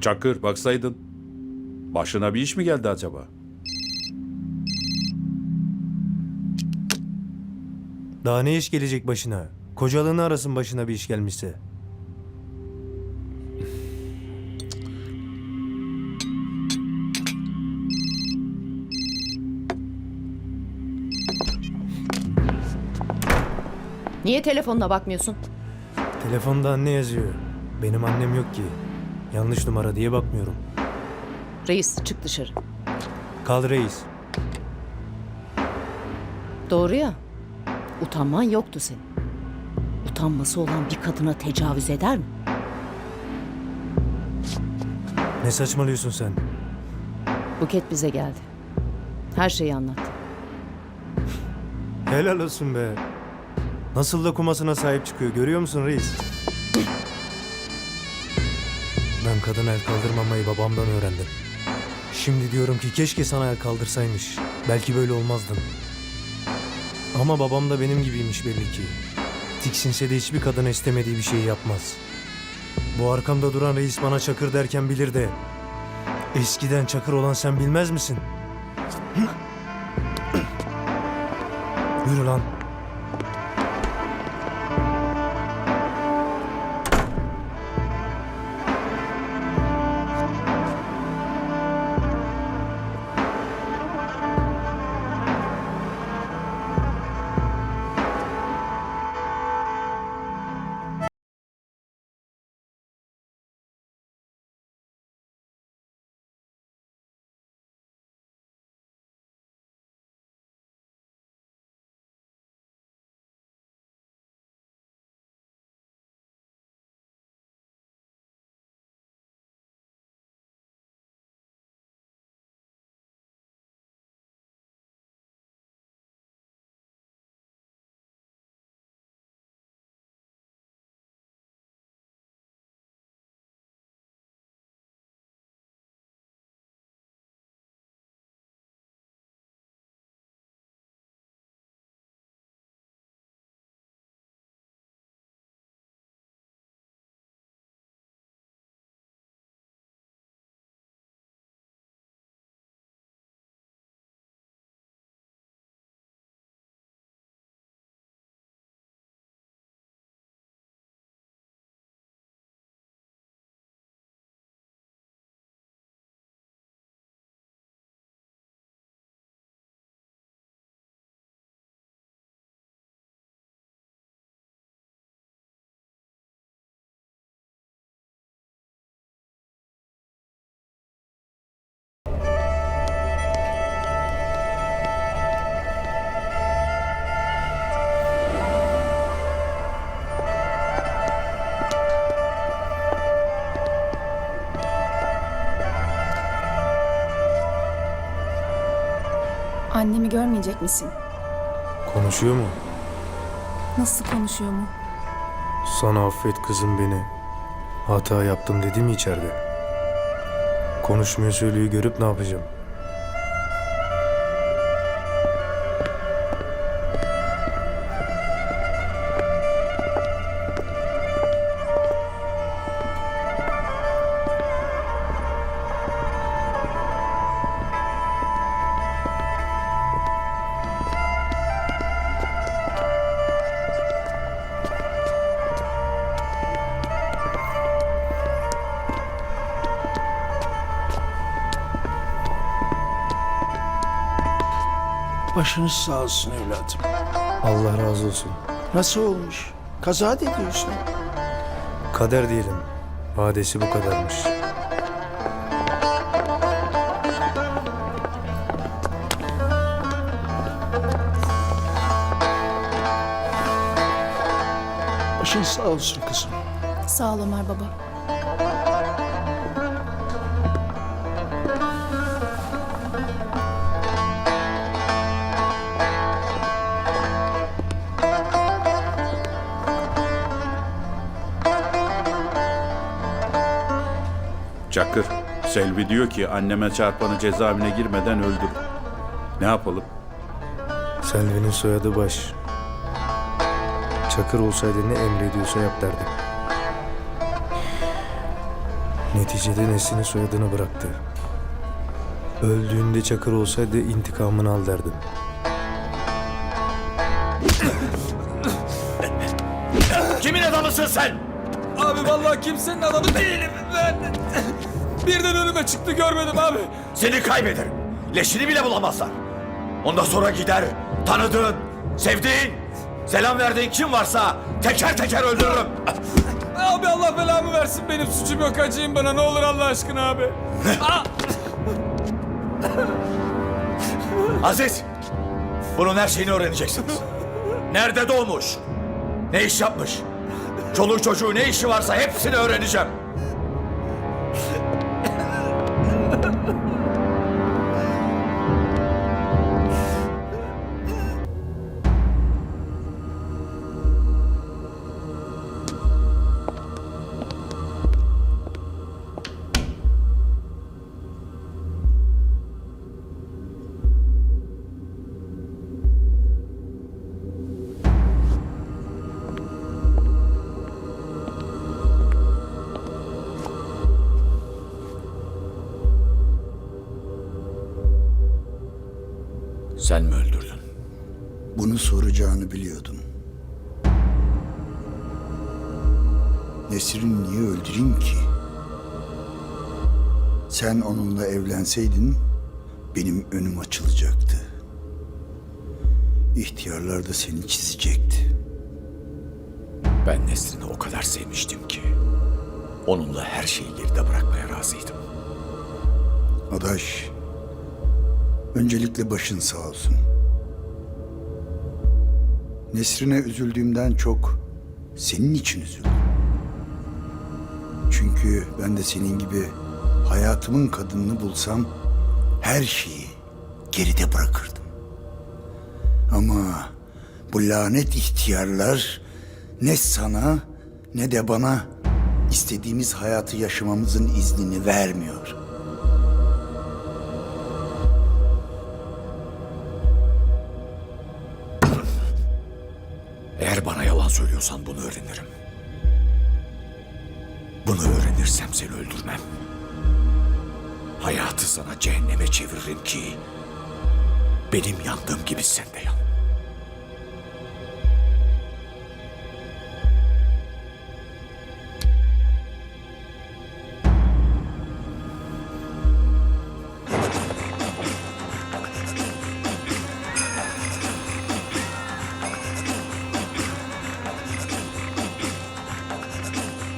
Çakır baksaydın. Başına bir iş mi geldi acaba? Daha ne iş gelecek başına? Kocalığını arasın başına bir iş gelmişse. Niye telefonuna bakmıyorsun? Telefonda anne yazıyor. Benim annem yok ki. Yanlış numara diye bakmıyorum. Reis çık dışarı. Kal reis. Doğru ya. Utanman yoktu senin. Utanması olan bir kadına tecavüz eder mi? Ne saçmalıyorsun sen? Buket bize geldi. Her şeyi anlattı. Helal olsun be. Nasıl da kumasına sahip çıkıyor görüyor musun reis? Ben kadın el kaldırmamayı babamdan öğrendim. Şimdi diyorum ki keşke sana el kaldırsaymış. Belki böyle olmazdın. Ama babam da benim gibiymiş belli ki. Tiksinse de hiçbir kadın istemediği bir şeyi yapmaz. Bu arkamda duran reis bana çakır derken bilir de. Eskiden çakır olan sen bilmez misin? Yürü lan. Annemi görmeyecek misin? Konuşuyor mu? Nasıl konuşuyor mu? Sana affet kızım beni. Hata yaptım dedi mi içeride? Konuşmuyor söylüyor görüp ne yapacağım? Başınız sağ olsun evladım. Allah razı olsun. Nasıl olmuş? Kaza da diyorsun. Kader diyelim. Vadesi bu kadarmış. Başın sağ olsun kızım. Sağ ol Ömer baba. Çakır, Selvi diyor ki anneme çarpanı cezaevine girmeden öldür. Ne yapalım? Selvi'nin soyadı Baş. Çakır olsaydı ne emrediyorsa yap derdim. Neticede Nesin'in soyadını bıraktı. Öldüğünde Çakır olsaydı intikamını al derdim. Kimin adamısın sen? Abi vallahi kimsenin adamı değilim ben. Birden önüme çıktı görmedim abi. Seni kaybederim. Leşini bile bulamazlar. Ondan sonra gider tanıdığın, sevdiğin, selam verdiğin kim varsa teker teker öldürürüm. Abi Allah belamı versin benim suçum yok acıyım bana ne olur Allah aşkına abi. Aziz, bunun her şeyini öğreneceksiniz. Nerede doğmuş? Ne iş yapmış? Çoluğu çocuğu ne işi varsa hepsini öğreneceğim. Sen mi öldürdün? Bunu soracağını biliyordum. Nesrin'i niye öldüreyim ki? Sen onunla evlenseydin benim önüm açılacaktı. İhtiyarlar da seni çizecekti. Ben Nesrin'i o kadar sevmiştim ki onunla her şeyi geride bırakmaya razıydım. Adaş, öncelikle başın sağ olsun. Nesrine üzüldüğümden çok senin için üzüldüm. Çünkü ben de senin gibi hayatımın kadınını bulsam her şeyi geride bırakırdım. Ama bu lanet ihtiyarlar ne sana ne de bana istediğimiz hayatı yaşamamızın iznini vermiyor. Söylüyorsan bunu öğrenirim. Bunu öğrenirsem seni öldürmem. Hayatı sana cehenneme çeviririm ki benim yandığım gibi sen de yan.